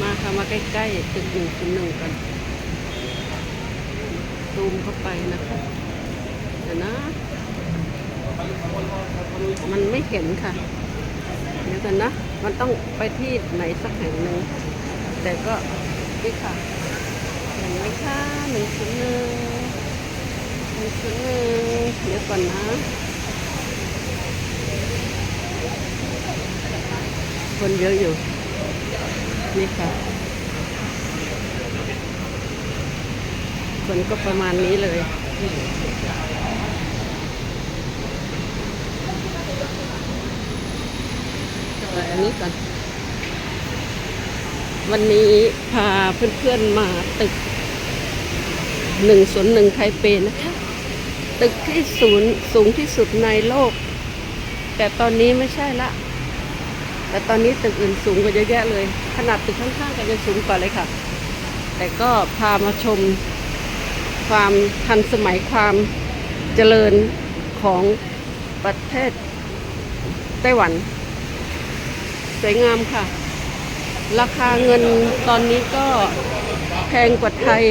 มาค่ะมาใกล้ๆตึกหนึ่งศูนหนึ่งกันซูมเข้าไปนะคะเดี๋ยวนะ มันไม่เห็นค่ะ เดี๋ยวกันนะ มันต้องไปที่ไหนสักแห่งหนึ่ง แต่ก็นี่ค่ะเห็นไหมคะหนึ่งศูนหนึ่งหนึ่งศูนหนึ่งเดี๋ยวก่อนนะคนเยอะอยู่ นี่ค่ะคนก็ประมาณนี้เลยอันนี้ก่อนวันนี้พาเพื่อนๆมาตึกหนึ่งศูนย์หนึ่งไทเปนะคะ ตึกที่ศูนย์สูงที่สุดในโลก แต่ตอนนี้ไม่ใช่ละ แต่ตอนนี้ตึกอื่นสูงกว่าเยอะแยะเลย ขนาดตึกข้างๆกันยังสูงกว่าเลยค่ะ แต่ก็พามาชมความทันสมัยความเจริญของประเทศไต้หวัน สวยงามค่ะ ราคาเงินตอนนี้ก็แพงกว่าไทย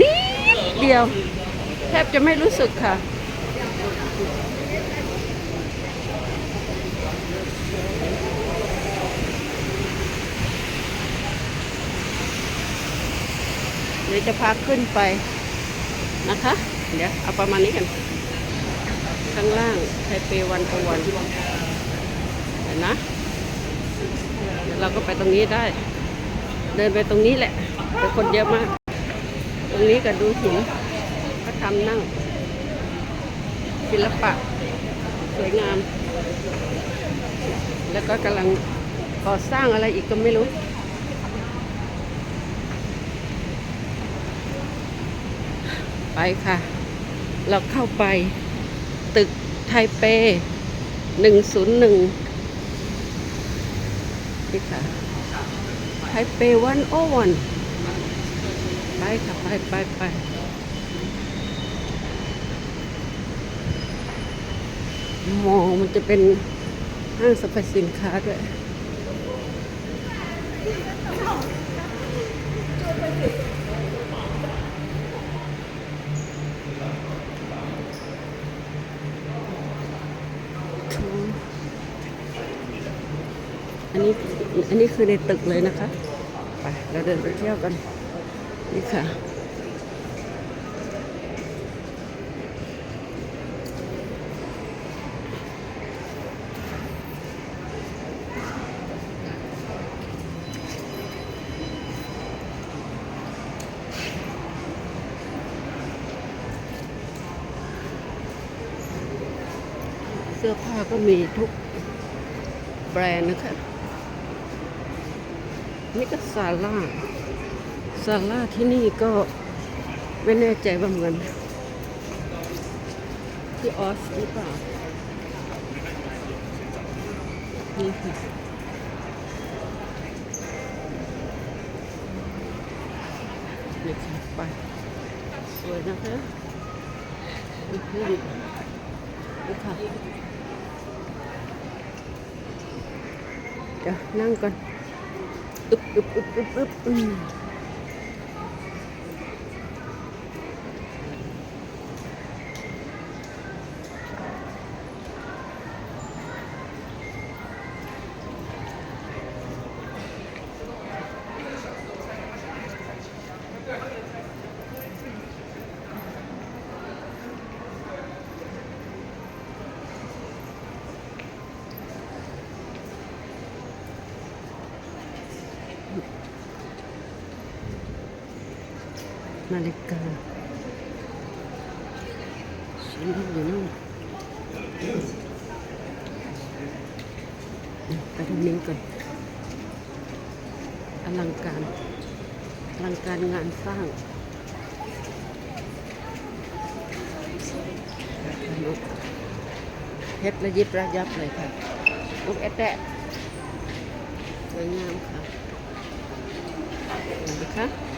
นิดเดียว แทบจะไม่รู้สึกค่ะ ดี๋ยวจะพาขึ้นไปนะคะ เดี๋ยวเอาประมาณนี้กันข้างล่างไทเปวันตะวันเห็นนะเดี๋ยวเราก็ไปตรงนี้ได้ เดินไปตรงนี้แหละแต่คนเยอะมาก ตรงนี้ก็ดูหินก็ทำนั่งศิลปะสวยงาม แล้วก็กำลังก่อสร้างอะไรอีกก็ไม่รู้ ไปค่ะ เราเข้าไป ตึกไทเป 101 นี่ค่ะ ไทเปวันโอวันไปค่ะ ไปไปไปมองมันจะเป็นห้างสรรพสินค้าด้วย อันนี้อันนี้คือในตึกเลยนะคะไปเราเดินไปเที่ยวกันนี่ค่ะเสื้อผ้าก็มีทุกแบรนด์นะคะ นี่ก็ซาร่าซาร่าที่นี่ก็ไม่แน่ใจว่าเหมือนที่ออสหรือเปล่านี่ค่ะนี่ค่ะไปสวยนะคะนี่คือนี่ค่ะเดี๋ยวนั่งก่อน อึบอึบอึบอึบอึบอืม นาฬิกาชิ้นอยู่นู่นไปทางนี้ก่อนอลังการอลังการงานสร้างเพชรระยิบระยับเลยค่ะลูกแอดแดะสวยงามค่ะ 你看。